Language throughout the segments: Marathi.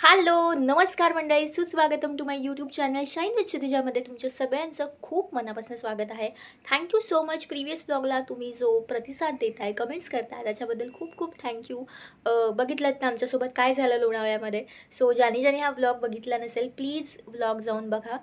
हॅलो नमस्कार मंडळी. सुस्वागतम to my YouTube channel shine with क्षितिजामध्ये तुमच्या सगळ्यांचं खूप मनापासून स्वागत आहे. Thank you so much previous ब्लॉगला तुम्ही जो प्रतिसाद देत आहे कमेंट्स करताय त्याच्याबद्दल खूप खूप थँक्यू बघितलं ना आमच्यासोबत काय झालं लोणावळ्यामध्ये? सो ज्याने ज्याने हा व्लॉग बघितला नसेल प्लीज व्लॉग जाऊन बघा.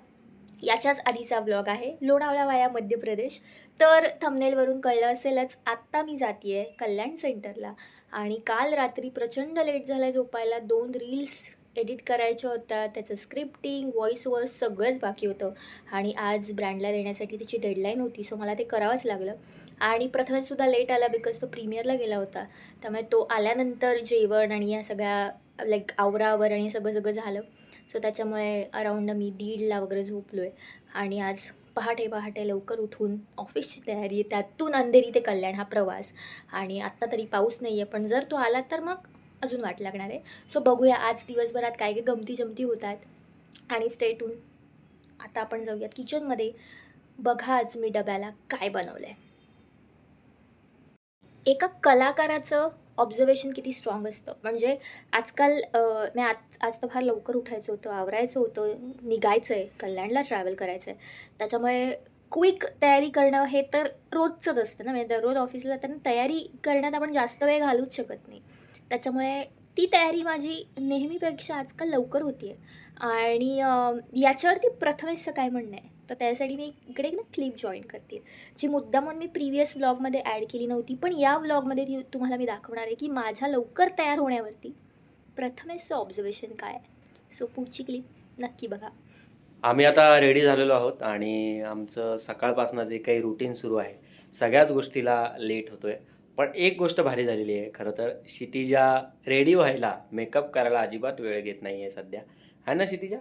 याच्याच आधीचा व्लॉग आहे लोणावळा वाया मध्य प्रदेश तर थंबनेलवरून कळलं असेलच आत्ता मी जाते आहे कल्याण सेंटरला आणि काल रात्री प्रचंड लेट झाला झोपायला दोन रील्स एडिट करायच्या होत्या त्याचं स्क्रिप्टिंग व्हॉईस ओव्हर सगळंच बाकी होतं. आणि आज ब्रँडला देण्यासाठी त्याची डेडलाईन होती सो मला ते करावंच लागलं. आणि प्रथमेशसुद्धा लेट आला बिकॉज तो प्रीमियरला गेला होता. त्यामुळे तो आल्यानंतर जेवण आणि या सगळ्या लाईक आवरावर आणि सगळं सगळं झालं. सो त्याच्यामुळे अराऊंड मी दीडला वगैरे झोपलो आहे आणि आज पहाटे पहाटे लवकर उठून ऑफिसची तयारी त्यातून अंधेरी ते कल्याण हा प्रवास. आणि आत्ता तरी पाऊस नाही आहे पण जर तो आला तर मग अजून वाट लागणार आहे. सो बघूया आज दिवसभरात काय काय गमती जमती होत आहेत आणि स्टेटून आता आपण जाऊयात किचनमध्ये बघा आज मी डब्याला काय बनवलं आहे एका कलाकाराचं ऑब्झर्वेशन किती स्ट्रॉंग असतं. म्हणजे आजकाल मी आज आज तर फार लवकर उठायचं होतं आवरायचं होतं निघायचं आहे कल्याणला ट्रॅव्हल करायचं आहे त्याच्यामुळे क्विक तयारी करणं हे तर रोजचंच असतं ना. म्हणजे दररोज ऑफिसला जाताना तयारी करण्यात आपण जास्त वेळ घालूच शकत नाही. त्याच्यामुळे ती तयारी माझी नेहमीपेक्षा आजकाल लवकर होती आहे आणि याच्यावरती प्रथमेशचं काय म्हणणं आहे? तर त्यासाठी मी इकडे ना क्लिप जॉईन करते. जी मुद्दामून मी प्रिव्हियस व्लॉगमध्ये ॲड केली नव्हती पण या व्लॉगमध्ये ती तुम्हाला मी दाखवणार आहे की माझ्या लवकर तयार होण्यावरती प्रथमेशचं ऑब्झर्वेशन काय आहे. सो पुढची क्लिप नक्की बघा. आम्ही आता रेडी झालेलो आहोत आणि आमचं सकाळपासून जे काही रुटीन सुरू आहे सगळ्याच गोष्टीला लेट होतो आहे पण एक गोष्ट भारी झालेली आहे खरं तर. क्षितिजा रेडी व्हायला मेकअप करायला अजिबात वेळ घेत नाही आहे सध्या. आहे ना क्षितिजा?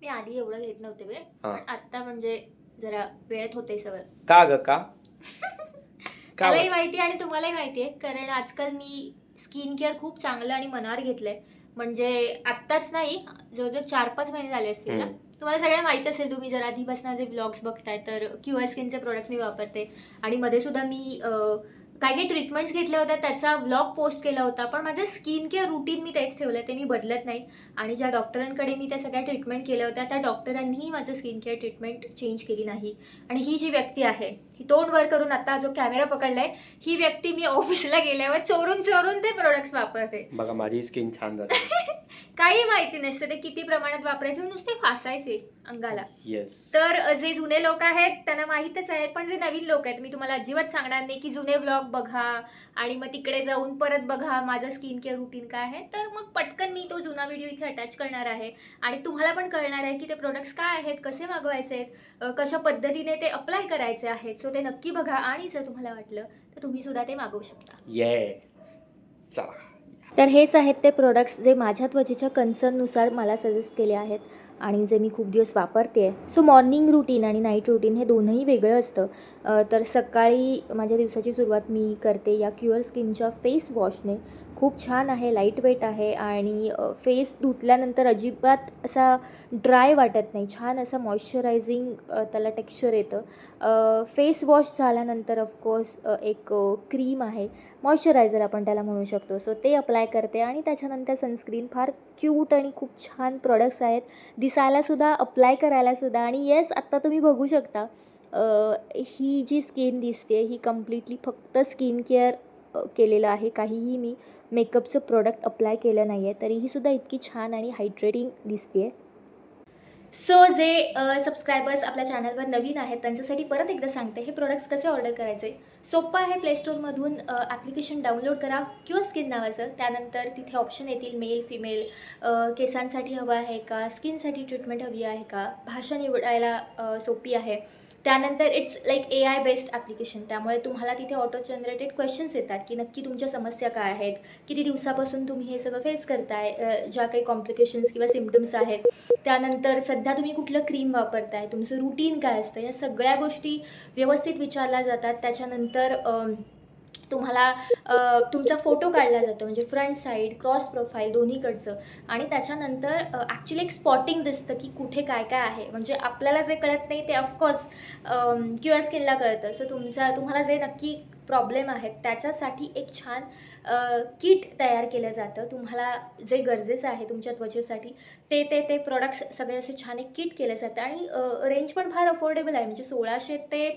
मी आधी एवढं घेत नव्हते वेळ हां. पण आत्ता म्हणजे जरा वेळेत होते सगळं. का ग? का? का मलाही माहिती आहे आणि तुम्हालाही माहिती आहे कारण आजकाल मी स्किन केअर खूप चांगलं आणि मनावर घेतलंय. म्हणजे आत्ताच नाही जवळजवळ चार पाच महिने झाले असतील ना. हम्म. तुम्हाला सगळ्यांना माहीत असेल तुम्ही जर आधीपासून जे ब्लॉग्स बघताय तर क्यू आय स्किनचे प्रोडक्ट्स मी वापरते. आणि मध्ये सुद्धा मी अं, काय काही ट्रीटमेंट्स घेतल्या होत्या त्याचा व्लॉग पोस्ट केला होता पण माझं स्किन केअर रुटीन मी तेच ठेवलं ते मी बदलत नाही. आणि ज्या डॉक्टरांकडे मी त्या सगळ्या ट्रीटमेंट केल्या होत्या त्या डॉक्टरांनीही माझं स्किन केअर ट्रीटमेंट चेंज केली नाही. आणि ही जी व्यक्ती आहे ही तोंड वर करून आता जो कॅमेरा पकडलाय ही व्यक्ती मी ऑफिसला गेल्यावर चोरून चोरून ते प्रोडक्ट्स वापरते. बघा माझी स्किन छान झाली. काही माहिती नसतं ते किती प्रमाणात वापरायचे नुसते फासायचे अंगाला. तर जे जुने लोक आहेत त्यांना माहीतच आहे पण जे नवीन लोक आहेत मी तुम्हाला अजिबात सांगणार नाही की जुने व्लॉग बघा आणि मग तिकडे जाऊन परत बघा माझं स्किन केअर रुटीन काय आहे. तर मग पटकन मी तो जुना व्हिडिओ इथे अटॅच करणार आहे. आणि तुम्हाला पण कळणार आहे की ते प्रोडक्ट्स काय आहेत कसे मागवायचे आहेत कशा पद्धतीने ते अप्लाय करायचे आहेत. सो ते नक्की बघा आणि जर तुम्हाला वाटलं तर तुम्ही सुद्धा ते मागवू शकता. ये. चला. तर हेच आहेत ते प्रोडक्ट्स जे माझ्या त्वचेच्या कन्सर्ननुसार मला सजेस्ट केले आहेत. आणि जे मी खूप दिवस वापरते आहे सो मॉर्निंग रुटीन आणि नाईट रुटीन हे दोनही वेगळं असतं. तर सकाळी माझ्या दिवसाची सुरुवात मी करते या क्युअर स्किनच्या फेस वॉशने खूप छान आहे लाइट वेट आहे आणि फेस धुतल्यानंतर अजिबात असा ड्राय वाटत नाही. छान असं मॉइश्चरायझिंग त्याला टेक्स्चर येतं. फेस वॉश झाल्यानंतर ऑफकोर्स एक क्रीम आहे. मॉइश्चरायझर आपण त्याला म्हणू शकतो. सो ते अप्लाय करते आणि त्याच्यानंतर सनस्क्रीन फार क्यूट आणि खूप छान प्रोडक्ट्स आहेत. दिसायलासुद्धा अप्लाय करायलासुद्धा आणि येस आत्ता तुम्ही बघू शकता ही जी स्किन दिसते ही कम्प्लिटली फक्त स्किन केअर केलेलं आहे. काहीही मी मेकअपचं प्रोडक्ट अप्लाय केलं नाही आहे तरीही सुद्धा इतकी छान आणि हायड्रेटिंग दिसते आहे सो जे सबस्क्रायबर्स आपल्या चॅनलवर नवीन आहेत त्यांच्यासाठी परत एकदा सांगते हे प्रोडक्ट्स कसे ऑर्डर करायचे? सोपं आहे प्लेस्टोरमधून ॲप्लिकेशन डाउनलोड करा किंवा स्किन नावाचं. त्यानंतर तिथे ऑप्शन येतील मेल फिमेल केसांसाठी हवं आहे का? स्किनसाठी ट्रीटमेंट हवी आहे का? भाषा निवडायला सोपी आहे. त्यानंतर it's like A I based application त्यामुळे तुम्हाला तिथे ऑटो जनरेटेड क्वेश्चन्स येतात की नक्की तुमच्या समस्या काय आहेत किती दिवसापासून तुम्ही हे सगळं फेस करताय ज्या काही कॉम्प्लिकेशन्स किंवा सिमटम्स आहेत. त्यानंतर सध्या तुम्ही कुठलं क्रीम वापरताय तुमचं रुटीन काय असतं या सगळ्या गोष्टी व्यवस्थित विचारल्या जातात. त्याच्यानंतर तुम्हाला तुमचा फोटो काढला जातो म्हणजे फ्रंट साईड क्रॉस प्रोफाईल दोन्हीकडचं. आणि त्याच्यानंतर ॲक्च्युली एक स्पॉटिंग दिसतं की कुठे काय काय आहे. म्हणजे आपल्याला जे कळत नाही ते ऑफकोर्स क्यू एस केला कळतं. सो तुमचा तुम्हाला जे नक्की प्रॉब्लेम आहेत त्याच्यासाठी एक छान किट तयार केलं जातं. तुम्हाला जे गरजेचं आहे तुमच्या त्वचेसाठी ते ते ते प्रोडक्ट्स सगळे असे छान एक किट केलं जातं आणि रेंज पण फार अफोर्डेबल आहे. म्हणजे सोळाशे ते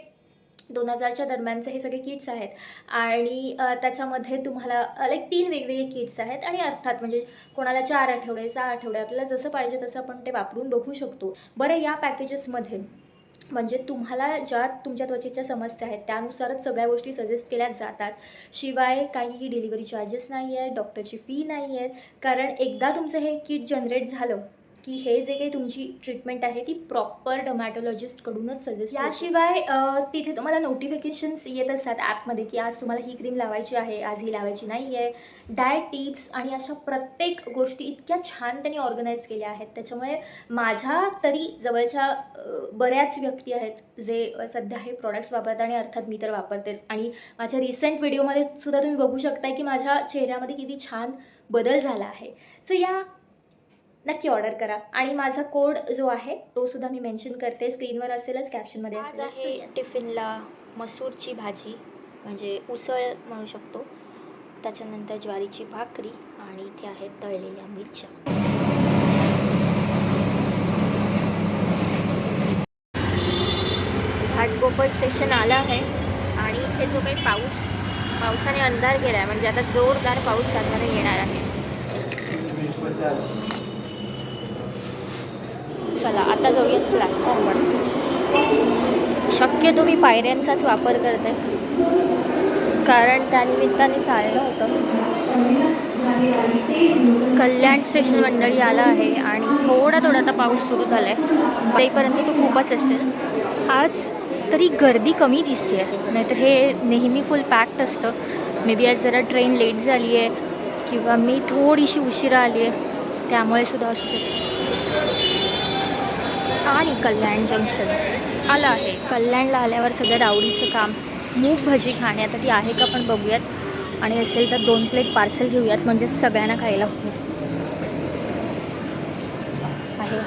दोन हजारच्या दरम्यानचे हे सगळे किट्स आहेत. आणि त्याच्यामध्ये तुम्हाला लाईक तीन वेगवेगळे किट्स आहेत. आणि अर्थात म्हणजे कोणाला चार आठवडे सहा आठवडे आपल्याला जसं पाहिजे तसं आपण ते वापरून बघू शकतो. बरं या पॅकेजेसमध्ये म्हणजे तुम्हाला ज्या तुमच्या त्वचेच्या समस्या आहेत त्यानुसारच सगळ्या गोष्टी सजेस्ट केल्या जातात. शिवाय काहीही डिलिव्हरी चार्जेस नाही आहेत डॉक्टरची फी नाही आहेत कारण एकदा तुमचं हे किट जनरेट झालं की हे जे काही तुमची ट्रीटमेंट आहे ती प्रॉपर डोमॅटोलॉजिस्टकडूनच सजेस्ट याशिवाय तिथे तुम्हाला नोटिफिकेशन्स येत असतात ॲपमध्ये की आज तुम्हाला ही क्रीम लावायची आहे आज ही लावायची नाही आहे डाएट टिप्स आणि अशा प्रत्येक गोष्टी इतक्या छान त्यांनी ऑर्गनाईज केल्या आहेत. त्याच्यामुळे माझ्या तरी जवळच्या बऱ्याच व्यक्ती आहेत जे सध्या हे प्रॉडक्ट्स वापरतात आणि अर्थात मी तर वापरतेच. आणि माझ्या रिसेंट व्हिडिओमध्ये सुद्धा तुम्ही बघू शकताय की माझ्या चेहऱ्यामध्ये किती छान बदल झाला आहे. सो या नक्की ऑर्डर करा. आणि माझा कोड जो आहे तो सुद्धा मी मेन्शन करते. स्क्रीनवर असेलच कॅप्शनमध्ये असेल आहे. टिफिनला मसूरची भाजी म्हणजे उसळ म्हणू शकतो. त्याच्यानंतर ज्वारीची भाकरी आणि इथे आहेत तळलेल्या मिरच्या. घाटकोपर स्टेशन आलं आहे आणि इथे जो काही पाऊस पावसाने अंधार गेला आहे म्हणजे आता जोरदार पाऊस साधारण येणार आहे. चला आता जाऊयात प्लॅटफॉर्मवर शक्यतो मी पायऱ्यांचाच वापर करते. कारण त्यानिमित्ताने चाललं होतं. कल्याण स्टेशन मंडळी आलं आहे आणि थोडा थोडा आता पाऊस सुरू झाला आहे तेपर्यंत तो खूपच असेल. आज तरी गर्दी कमी दिसते आहे नाहीतर हे नेहमी फुल पॅक्ड असतं. मे बी आज जरा ट्रेन लेट झाली आहे किंवा मी थोडीशी उशिरा आली आहे त्यामुळे सुद्धा असू शकते. आणि कल्याण जंक्शन. आलं आहे. कल्याणला आल्यावर सगळ्यात आवडीचं काम. मूग भजी खाण्यात ती आहे का पण बघूयात. आणि असेल तर दोन प्लेट पार्सल घेऊयात. म्हणजे सगळ्यांना खायला होईल. आहे.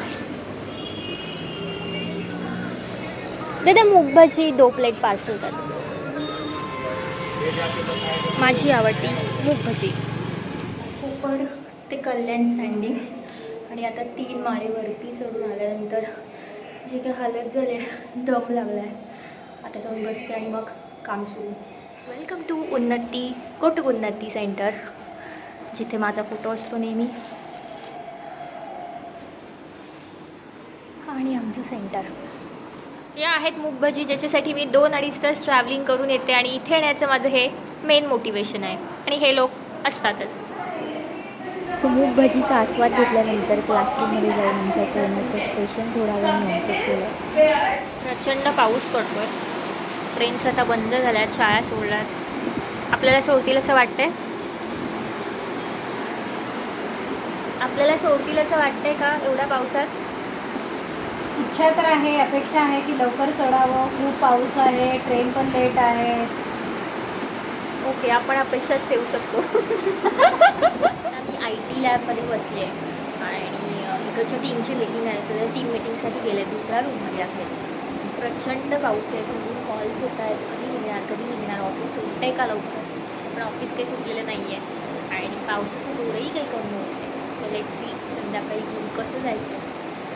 दादा मूग भजी दो प्लेट पार्सल कर. माझी आवडती मूग भजी. कोपर ते कल्याण स्टँडिंग आणि आता तीन माळेवरती चढून आल्यानंतर जे काही हालत झाले दम लागला आहे आता जाऊन बसते आणि मग काम सुरू. Welcome to Unnati coat Unnati centre जिथे माझा फोटो असतो नेहमी. आणि आमचं सेंटर या आहेत मुगभजी ज्याच्यासाठी मी दोन अडीच तास ट्रॅव्हलिंग करून येते आणि इथे येण्याचं माझं हे मेन मोटिवेशन आहे. आणि हे लोक असतातच. सो मूग भजीचा आस्वाद घेतल्यानंतर क्लासरूममध्ये जाऊन आमच्या करण्याचं सेशन थोडा वेळ आमचं केलं प्रचंड पाऊस पडतोय. ट्रेन्स आता बंद झाल्या शाळा सोडल्यात. आपल्याला सोडतील असं वाटतंय? आपल्याला सोडतील असं वाटतंय का एवढ्या पावसात? इच्छा तर आहे अपेक्षा आहे की लवकर सोडावं. खूप पाऊस आहे ट्रेन पण लेट आहे. ओके आपण अपेक्षाच ठेवू शकतो. आय टी लॅबमध्ये बसले आहे. आणि इकडच्या टीमची मीटिंग आहे. सो त्या टीम मीटिंगसाठी गेले दुसऱ्या रूममध्ये आहे. प्रचंड पाऊस आहे. म्हणून कॉल्स येत आहेत. कधी निघणार? कधी निघणार? ऑफिस सुटतं आहे का लवकर? पण ऑफिस काही सुटलेलं नाही आहे आणि पावसाचं जोरही काही कमी होत आहे सो लेट सी संध्याकाळी घेऊन कसं जायचं?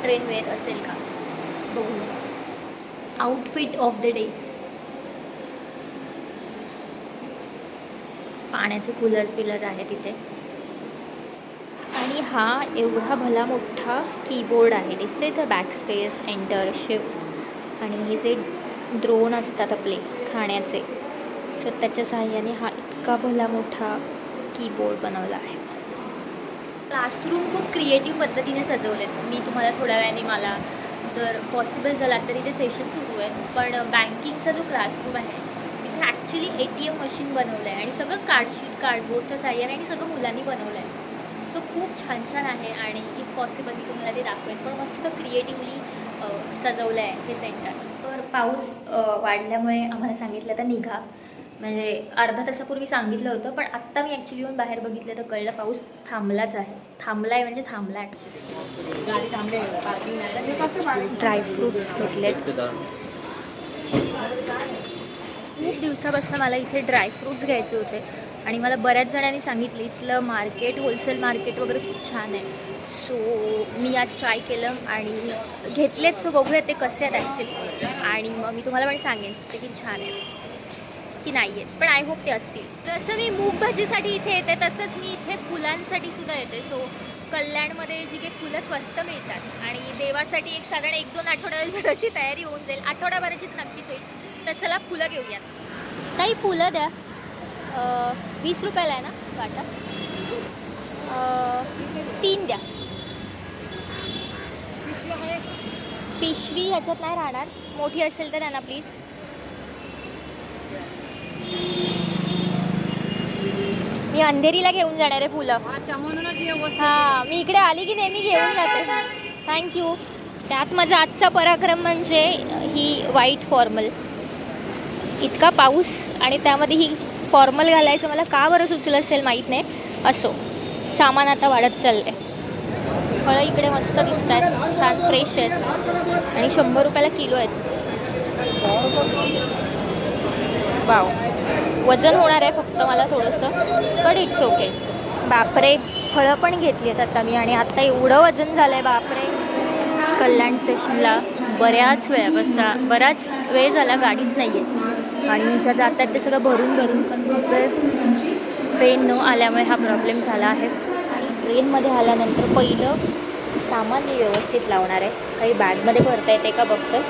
ट्रेन वेळेत असेल का? बघू. आउटफिट ऑफ द डे पाण्याचे कूलर्स बिलर आहे तिथे आणि हा एवढा भला मोठा कीबोर्ड आहे. दिसते इथं बॅक स्पेस एंटर शिफ्ट आणि हे जे ड्रोन असतात आपले खाण्याचे सो त्याच्या सहाय्याने हा इतका भला मोठा कीबोर्ड बनवला आहे. क्लासरूम खूप क्रिएटिव्ह पद्धतीने सजवलेत. मी तुम्हाला थोड्या वेळाने मला जर पॉसिबल झाला तरी ते सेशन सुरू आहे पण बँकिंगचा जो क्लासरूम आहे तिथे actually A T M machine बनवलं आहे आणि सगळं कार्डशीट कार्डबोर्डच्या साह्याने आणि सगळं मुलांनी बनवलं आहे सो खूप छान छान आहे आणि इफ पॉसिबल मी तुम्हाला ते दाखवेन. पण मस्त क्रिएटिव्हली सजवलं आहे हे सेंटर तर पाऊस वाढल्यामुळे आम्हाला सांगितलं तर निघा. म्हणजे अर्धा तासापूर्वी सांगितलं होतं पण आत्ता मी ॲक्च्युली येऊन बाहेर बघितलं तर कळलं पाऊस थांबलाच आहे. थांबला आहे. म्हणजे थांबला ॲक्च्युली ड्रायफ्रुट्स घेतलेत. खूप दिवसापासून मला इथे ड्रायफ्रूट्स घ्यायचे होते. आणि मला बऱ्याच जणांनी सांगितलं इथलं मार्केट होलसेल मार्केट वगैरे खूप छान आहे. सो मी आज ट्राय केलं आणि घेतलेत. सो बघूया ते कसे आहेत ॲक्च्युली आणि मग मी तुम्हाला पण सांगेन ते की छान आहे. की नाही आहेत. पण आय होप ते असतील. जसं मी मूग भाजीसाठी इथे येते तसंच मी इथे फुलांसाठी सुद्धा येते. सो कल्याणमध्ये जी काही फुलं स्वस्त मिळतात आणि देवासाठी एक साधारण एक दोन आठवड्याची तयारी होऊन जाईल. आठवड्याभराचीच नक्कीच होईल. तर चला फुलं घेऊयात? काही फुलं द्या. वीस रुपयाला आहे ना वाटा तीन द्या. पिशवी ह्याच्यात नाही राहणार. मोठी असेल तर द्या ना प्लीज मी अंधेरीला घेऊन जाणार आहे फुलं. हां मी इकडे आली की नेहमी घेऊन जाते. थँक्यू त्यात माझा आजचा पराक्रम म्हणजे ही व्हाईट फॉर्मल इतका पाऊस आणि त्यामध्ये ही फॉर्मल घालायचं मला का बरं सुचलं असेल माहीत नाही. असो सामान आता वाढत चाललं आहे फळं इकडे मस्त दिसत आहेत छान फ्रेश आहेत. आणि शंभर रुपयाला किलो आहेत. वाव. वजन होणार आहे फक्त मला थोडंसं बट इट्स ओके बापरे फळं पण घेतली आहेत आता मी आणि आत्ता एवढं वजन झालं आहे बापरे. कल्याण स्टेशनला बऱ्याच वेळा बसा बराच वेळ झाला गाडीच नाही आहे आणि ज्या जातात ते सगळं भरून भरून पण फक्त ट्रेन न आल्यामुळे हा प्रॉब्लेम झाला आहे. आणि ट्रेनमध्ये आल्यानंतर पहिलं सामान मी व्यवस्थित लावणार आहे. काही बॅगमध्ये भरता येते का बघतं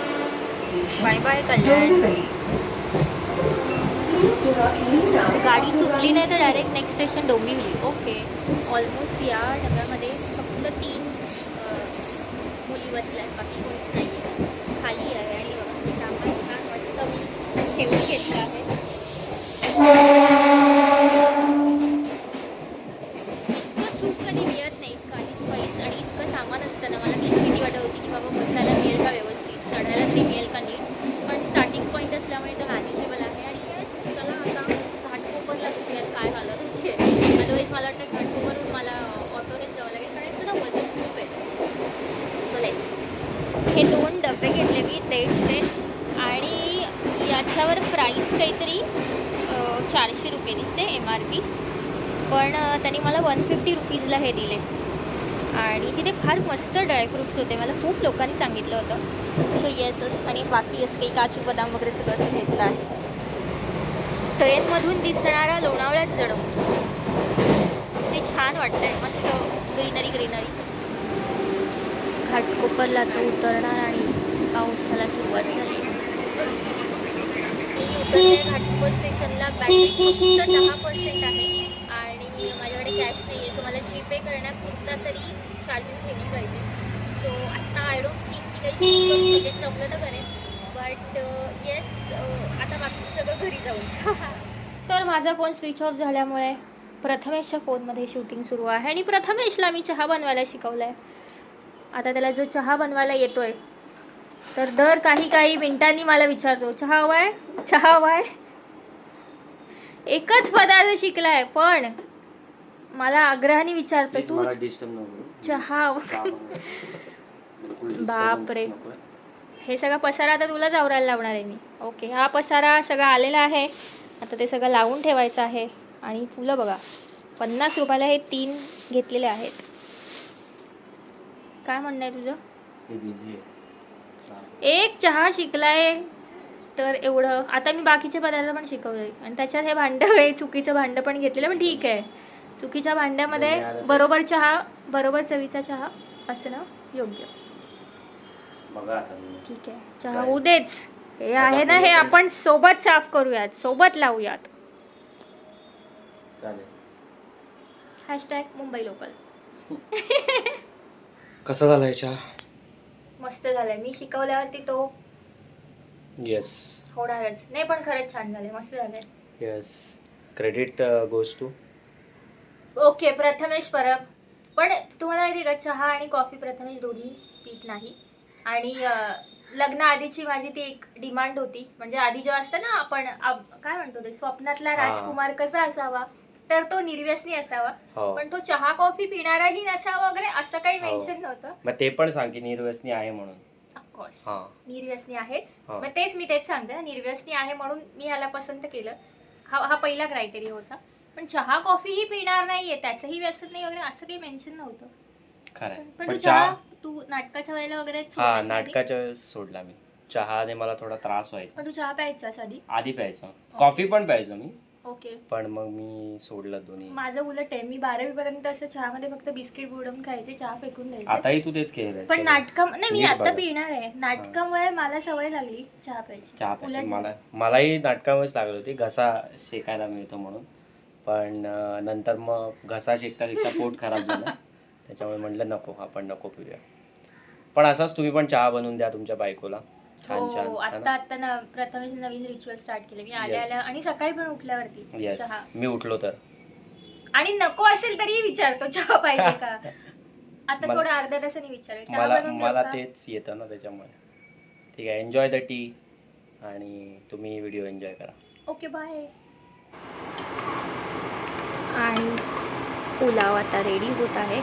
बाय बाय कल्याण. गाडी सुटली नाही तर direct next station Dombivli. Okay almost या डब्यामध्ये फक्त तीन मुली बसल्या आहेत. बाकी कोणीच नाही आहे खाली आहे आणि बघा, सामान छान मस्त मी ठेवून घेतलं आहे इतकं सूप कधी मिळत नाही काली स्पाईस आणि इतकं सामान असताना मला तीच भीती वाटत होती की बाबा बसायला मिळेल का व्यवस्थित चढायला तरी मिळेल का नीट पण स्टार्टिंग पॉईंट असल्यामुळे ते मॅनेजेबल आहे आणि yes, चला आता घाटकोपरला बघूयात काय हालत होती अदरवाईज मला वाटतं घाटकोपरहून मला ऑटोनेच जावं लागेल कारण याचं ना वजन खूप आहे So let's हे दोन डबे घेतले मी तेचचे आणि याच्यावर प्राईस काहीतरी चारशे रुपये दिसते एम आर पी पण त्यांनी मला वन फिफ्टी रुपीजला हे दिले. आणि तिथे फार मस्त ड्रायफ्रुट्स होते. मला खूप लोकांनी सांगितलं होतं. सो येस आणि बाकी असं काही काजू बदाम वगैरे सगळं असं घेतलं आहे. ट्रेनमधून दिसणारा लोणावळ्यात जडव ते छान वाटतंय. मस्त ग्रीनरी ग्रीनरी. घाटकोपरला तो उतरणार आणि पावसाला सुरुवात झाली. उतरले घाटकोपर स्टेशनला बॅटरी फक्त दहा पर्सेंट आहे. आणि माझ्याकडे कॅश नाही आहे सो मला जीपे करण्यापुरता तरी चार्जिंग ठेवली पाहिजे. सो आत्ता आय डोंट थिंक मी काही शूट करू शकेन जमलं तर करेन. बट येस uh, uh, आता बाकी सगळं घरी जाऊन. तर माझा फोन स्विच ऑफ झाल्यामुळे प्रथमेशच्या फोनमध्ये शूटिंग सुरू आहे. आणि प्रथमेशला मी चहा बनवायला शिकवलं आहे आता त्याला जो चहा बनवायला येतो आहे तर दर काही काही मिनिटांनी मला विचारतो चहा हवाय? चहा हवाय? एकच पदार्थ शिकलाय पण मला आग्रहाने विचारतो तू चहा बापरे. हे सगळा पसारा आता तुलाच आवरायला लावणार आहे मी. ओके हा पसारा सगळा आलेला आहे. आता ते सगळं लावून ठेवायचं आहे. आणि फुलं बघा पन्नास रुपयाला हे तीन घेतलेले आहेत. काय म्हणणं आहे तुझं. एक चहा शिकलाय तर एवढं. आता मी बाकीचे पदार्थ पण शिकवले आणि त्याच्यात हे भांडं आहे चुकीचं भांडं पण घेतलेलं पण ठीक आहे. चुकीच्या भांड्यामध्ये. बरोबर चहा बरोबर चवीचा चहा असणं योग्य. ठीक आहे. चहा काय? होऊ देच हे आहे ना हे? आपण सोबत साफ करूयात. सोबत लावूयात. Hashtag Mumbai local. कसा झाला चहा? मस्त झालाय. मी शिकवल्यावरती तो येस होणारच. नाही पण खरंच छान झालंय. मस्त झालंय. Yes credit goes to okay Prathamesh Parab. पण तुम्हाला माहिती का चहा आणि कॉफी प्रथमेश दोन्ही पीत नाही. आणि अं, लग्नाआधीची माझी ती एक डिमांड होती. म्हणजे आधी जेव्हा असतं ना आपण आप- काय म्हणतो ते स्वप्नातला. राजकुमार कसा असावा? तर तो निर्व्यसनी असावा. हो. पण तो चहा कॉफी पिणाराही नसावा वगैरे असं काही हो. मेन्शन नव्हतं. मग ते पण सांग की निर्व्यसनी आहे म्हणून. ऑफकोर्स हा. निर्व्यसनी आहेच. हा. मग तेच मी तेच सांगते. ना निर्व्यसनी आहे म्हणून मी ह्याला पसंत केलं. हा हा पहिला क्रायटेरिया होता. पण चहा कॉफीही पिणार नाहीये. त्याचंही व्यसन नाही वगैरे असं काही मेन्शन नव्हतं. पण पण तू चहा चहा तू नाटकाच्या वेळेला वगैरे हा सोडायचा आधी? नाटकाच्या वेळेस सोडला मी. चहाने मला थोडा त्रास व्हायचा. पण तू चहा प्यायचास आधी? आधी प्यायचो. कॉफी पण प्यायचो मी. ओके. पण मग मी सोडलं दोन्ही. माझं उलट आहे मी बारावी पर्यंत असं चहामध्ये फक्त बिस्किट बुडवून खायचे चहा फेकून द्यायचे. आताही तू तेच केलं पण नाटका नाही मी नीट आता बघा. पिणार आहे. नाटकामुळे मला सवय लागली चहा प्यायची. चहा प्यायची. उलट मला मलाही नाटकामुळेच लागली होती. घसा शेकायला मिळतो म्हणून. पण अं, नंतर मग घसा शेकता शेकता पोट खराब झालं. त्याच्यामुळे म्हटलं नको आपण नको पिऊया. पण असाच तुम्ही पण चहा बनवून द्या तुमच्या बायकोला. छान छान. हो है आता ना? आता न- प्रथमेश नवीन रिच्युअल स्टार्ट केले. मी आल्या Yes. आल्या आणि सकाळी पण उठल्यावरती येस चहा. मी उठलो तर. आणि नको असेल तरी विचारतो चहा पाहिजे का? आता मला- थोडं अर्ध्या तासाने विचारेल. चहा मला बनवून देऊ मला का? तेच येतं ना त्याच्यामुळे. ठीक आहे एन्जॉय द टी आणि तुम्ही व्हिडिओ एन्जॉय करा. ओके बाय आणि पुलाव आता रेडी होत आहे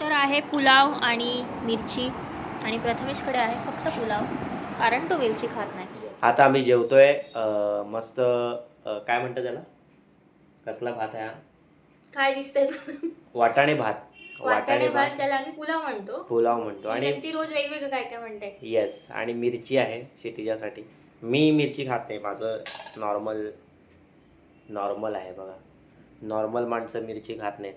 तर आहे पुलाव आणि मिरची. आणि प्रथमेशकडे आहे फक्त पुलाव. कारण तो मिरची खात नाही. आता आम्ही जेवतोय. अं, मस्त अं, काय म्हणतं त्याला? कसला भात आहे हा? काय दिसतंय तुला? वाटाणे भात. वाटाणे भात ज्याला आम्ही पुलाव म्हणतो. पुलाव म्हणतो. आणि आणि ती रोज वेगवेगळं काय काय म्हणते येस आणि मिरची आहे शेतीच्यासाठी. मी मिरची खात नाही. माझं नॉर्मल नॉर्मल आहे बघा. नॉर्मल माणसं मिरची खात नाहीत.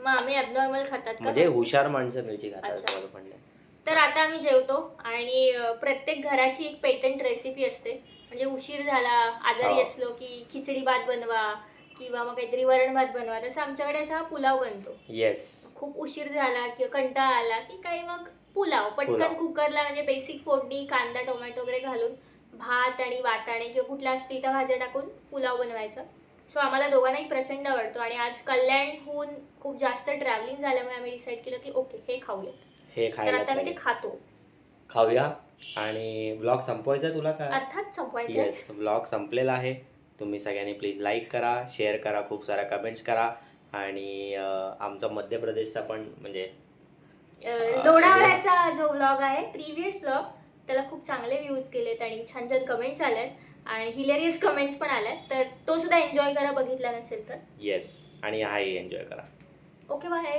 मग आम्ही ॲबनॉर्मल खातात का म्हणजे? हुशार माणसं मिरची खातात अच्छा. असं माझं म्हणणं आहे. तर आता आम्ही जेवतो आणि अ, प्रत्येक घराची एक पेटंट रेसिपी असते म्हणजे उशीर झाला आजारी हो. असलो की खिचडी भात बनवा किंवा मग काहीतरी वरण भात बनवा तसं आमच्याकडे असा पुलाव बनतो येस खूप उशीर झाला किंवा कंटाळा आला की काही मग पुलाव पटकन पुलाव. कुकरला म्हणजे बेसिक फोडणी कांदा टोमॅटो वगैरे घालून भात आणि वाटाणे किंवा कुठल्या असतील त्या भाज्या टाकून पुलाव बनवायचा सो आम्हाला दोघांनाही प्रचंड आवडतो आणि आज कल्याणहून खूप जास्त ट्रॅव्हलिंग झाल्यामुळे आम्ही डिसाईड केलं की ओके हे खाऊयात. हे तर आता आम्ही ते खातो. खाऊया. आणि ब्लॉग संपवायचा आहे तुला काय अर्थात संपवायचं? येस ब्लॉग संपलेला आहे. तुम्ही सगळ्यांनी प्लीज लाईक करा शेअर करा खूप साऱ्या कमेंट्स करा. आणि अं, आमचा मध्य प्रदेशचा पण म्हणजे अं, लोणावळ्याचा जो ब्लॉग आहे प्रिव्हियस ब्लॉग त्याला खूप चांगले व्ह्यूज केलेत आणि छान छान कमेंट्स आल्यात. आणि हिलेरियस कमेंट्स पण आल्यात. तर तो सुद्धा एन्जॉय करा बघितला नसेल तर. येस आणि हाही एन्जॉय करा. Okay bye